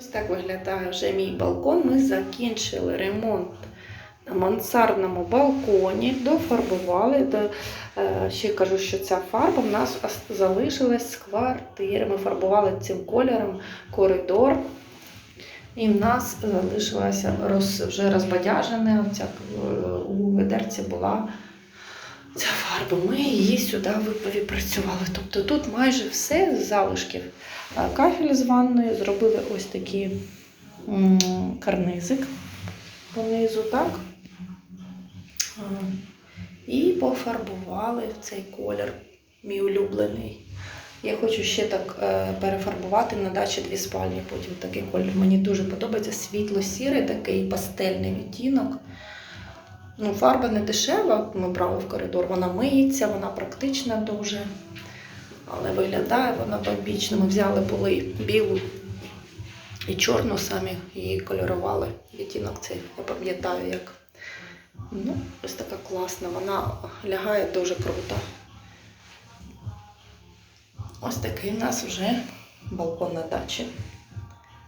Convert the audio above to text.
Ось так виглядає вже мій балкон. Ми закінчили ремонт на мансардному балконі, дофарбували. До, е, ще кажу, що ця фарба в нас залишилась з квартири. Ми фарбували цим кольором коридор. І в нас залишилася роз, вже розбадяжена. Оця, е, у ведерці була ця фарба. Ми її сюди відпрацювали. Тобто тут майже все з залишків. Кафель з ванною зробили ось такий карнизик понизу, так? І пофарбували в цей колір, мій улюблений. Я хочу ще так е, перефарбувати на дачі дві спальні, потім такий колір. Мені дуже подобається світло-сірий, такий пастельний відтінок. Ну, фарба не дешева, ми брали в коридор, вона миється, вона практична дуже. Але виглядає вона бомбічно. Ми взяли були білу і чорну самі її кольорували. Відтінок цей, я пам'ятаю, як. Ну, ось така класна, вона лягає дуже круто. Ось такий у нас вже балкон на дачі.